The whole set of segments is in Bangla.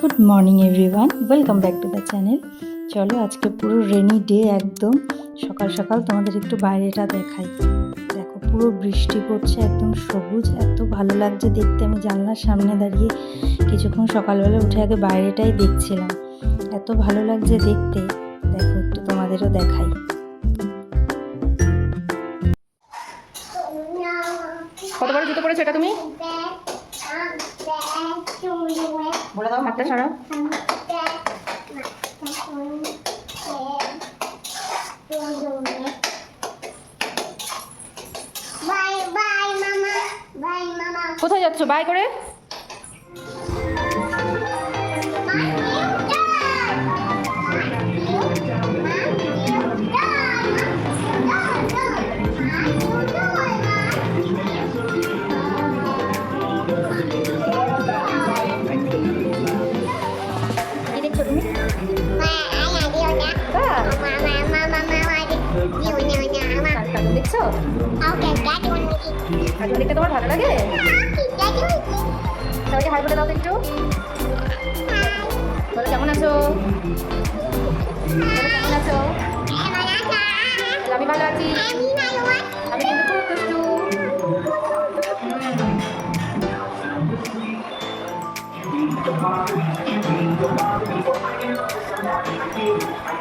Good morning everyone. Welcome back to the channel. চলো আজকে পুরো রেনি ডে একদম। সকাল সকাল তোমাদের একটু বাইরেটা দেখাই। দেখো পুরো বৃষ্টি পড়ছে একদম সবুজ। এত ভালো লাগছে দেখতে। আমি জানলার সামনে দাঁড়িয়ে কিছুক্ষণ সকালবেলা উঠে আগে বাইরেটাই দেখছিলাম। এত ভালো লাগছে দেখতে। দেখো একটু তোমাদেরও দেখাই। কত বড় জুতো পরেছো এটা তুমি? বলে দাও হাতটা সরাও. কোথায় যাচ্ছ? বাই করে। দেখছ? কার্টুন দেখতে তোমার ভালো লাগে? সবাইকে হাই বলে দাও একটু? বলো কেমন আছো? কেমন আছো? বলো, আমি ভালো আছি। আমি কিন্তু খুব দুষ্টু।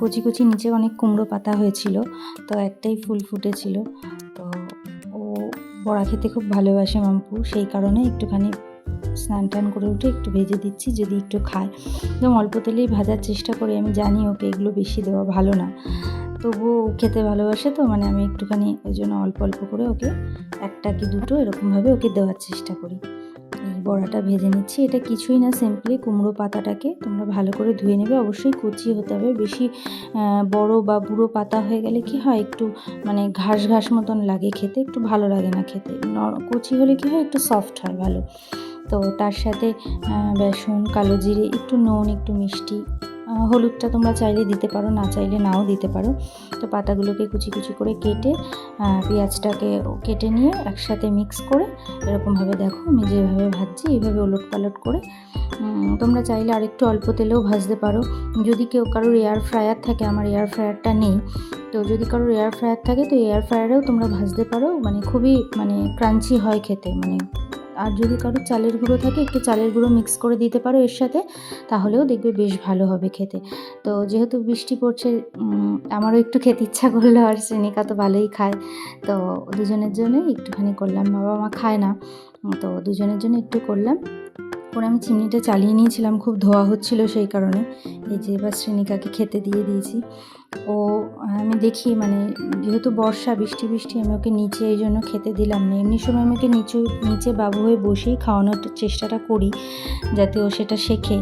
কচি কচি নিচে অনেক কুমড়ো পাতা হয়েছিল, তো একটাই ফুল ফুটেছিল। তো ও বড়া খেতে খুব ভালোবাসে মাম্পু, সেই কারণে একটুখানি স্নান টান করে উঠে একটু ভেজে দিচ্ছি, যদি একটু খায়। একদম অল্প তেলেই ভাজার চেষ্টা করি, আমি জানি ওকে এগুলো বেশি দেওয়া ভালো না। তবুও খেতে ভালোবাসে তো মানে আমি একটুখানি ওই জন্য অল্প অল্প করে ওকে একটা কি দুটো এরকমভাবে ওকে দেওয়ার চেষ্টা করি। বড়াটা ভেজে নিচ্ছি। এটা কিছুই না সিম্পলি কুমড়ো পাতাটাকে তোমরা ভালো করে ধুয়ে নেবে। অবশ্যই কচি হতে হবে। বেশি বড় বা বুড়ো পাতা হয়ে গেলে কি হয়, একটু মানে ঘাস ঘাস মতন লাগে খেতে, একটু ভালো লাগে না খেতে। কুচি হলে কি হয়, একটু সফট হয় ভালো। তো তার সাথে বেসন, কালো জিরে, একটু নুন, একটু মিষ্টি হলুদটা তোমরা চাইলে দিতে পারো, না চাইলে নাও দিতে পারো। তো পাতাগুলোকে কুচি কুচি করে কেটে পেঁয়াজটাকে কেটে নিয়ে একসাথে মিক্স করে এরকমভাবে দেখো, আমি যেভাবে ভাজছি এইভাবে ওলট পালট করে। তোমরা চাইলে আরেকটু অল্প তেলেও ভাজতে পারো। যদি কেউ কারোর এয়ার ফ্রায়ার থাকে, আমার এয়ার ফ্রায়ারটা নেই, তো যদি কারোর এয়ার ফ্রায়ার থাকে, তো এয়ার ফ্রায়ারেও তোমরা ভাজতে পারো। মানে খুবই মানে ক্রাঞ্চি হয় খেতে মানে আর যদি কারও চালের গুঁড়ো থাকে, একটু চালের গুঁড়ো মিক্স করে দিতে পারো এর সাথে, তাহলেও দেখবে বেশ ভালো হবে খেতে। তো যেহেতু বৃষ্টি পড়ছে আমারও একটু খেতে ইচ্ছা করল আর শ্রেণিকা তো ভালোই খায়। তো দুজনের জন্য একটুখানি করলাম বাবা মা খায় না। তো দুজনের জন্য একটু করলাম। করে আমি চিমনিটা চালিয়ে নিয়েছিলাম, খুব ধোয়া হচ্ছিল সেই কারণে। এই যে এবার শ্রেণিকাকে খেতে দিয়ে দিয়েছি। ও, আমি দেখি মানে যেহেতু বর্ষা, বৃষ্টি বৃষ্টি, আমি ওকে নিচে এই জন্য খেতে দিলাম না। এমনি সময় আমি ওকে নিচু, নিচে বাবু হয়ে বসেই খাওয়ানোর চেষ্টাটা করি যাতে ও সেটা শেখে।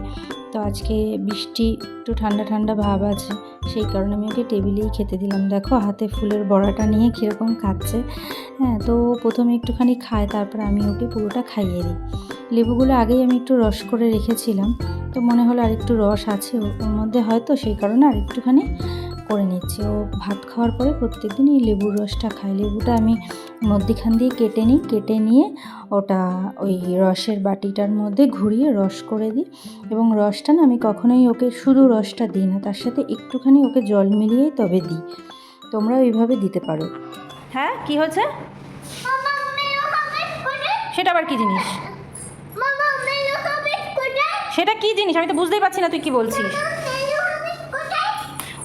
তো আজকে বৃষ্টি, একটু ঠান্ডা ঠান্ডা ভাব আছে। সেই কারণে আমি ওকে টেবিলেই খেতে দিলাম। দেখো হাতে ফুলের বড়াটা নিয়ে কীরকম খাচ্ছে হ্যাঁ তো প্রথমে একটুখানি খায়, তারপর আমি ওকে পুরোটা খাইয়ে দিই। লেবুগুলো আগেই আমি একটু রস করে রেখেছিলাম, তো মনে হলো আর একটু রস আছে ওর মধ্যে হয়তো সেই কারণে আর একটুখানি করে নিচ্ছি। ও ভাত খাওয়ার পরে প্রত্যেকদিন এই লেবুর রসটা খায়। লেবুটা আমি মধ্যিখান দিয়ে কেটে নিই, কেটে নিয়ে ওটা ওই রসের বাটিটার মধ্যে ঘুরিয়ে রস করে দিই। এবং রসটা না আমি কখনোই ওকে শুধু রসটা দিই না, তার সাথে একটুখানি ওকে জল মিলিয়েই তবে দিই। তোমরা ওইভাবে দিতে পারো। হ্যাঁ কি হয়েছে? সেটা আবার কি জিনিস? সেটা কি জিনিস? আমি তো বুঝতেই পারছি না তুই কি বলছিস।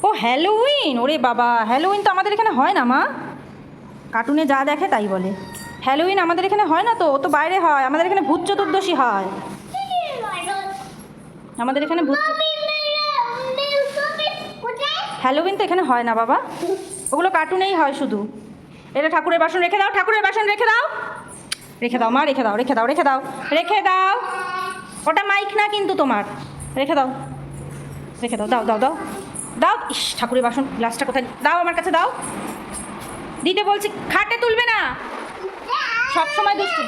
ও হ্যালোউইন ওরে বাবা হ্যালোউইন তো আমাদের এখানে হয় না, মা। কার্টুনে যা দেখে তাই বলে। হ্যালোউইন আমাদের এখানে হয় না তো? ও তো বাইরে হয়। আমাদের এখানে ভূত চতুর্দশী হয়। আমাদের এখানে ভূত হ্যালোউইন তো এখানে হয় না বাবা। ওগুলো কার্টুনেই হয় শুধু। এটা ঠাকুরের বাসন রেখে দাও, ঠাকুরের বাসন রেখে দাও। রেখে দাও মা, রেখে দাও রেখে দাও রেখে দাও রেখে দাও। ওটা মাইক না কিন্তু তোমার। রেখে দাও রেখে দাও দাও দাও দাও। দাও, ইস, ঠাকুরের বাসন গ্লাসটা কোথায়? দাও আমার কাছে, দাও। দিতে বলছি, খাটে তুলবে না। সবসময় দুষ্টু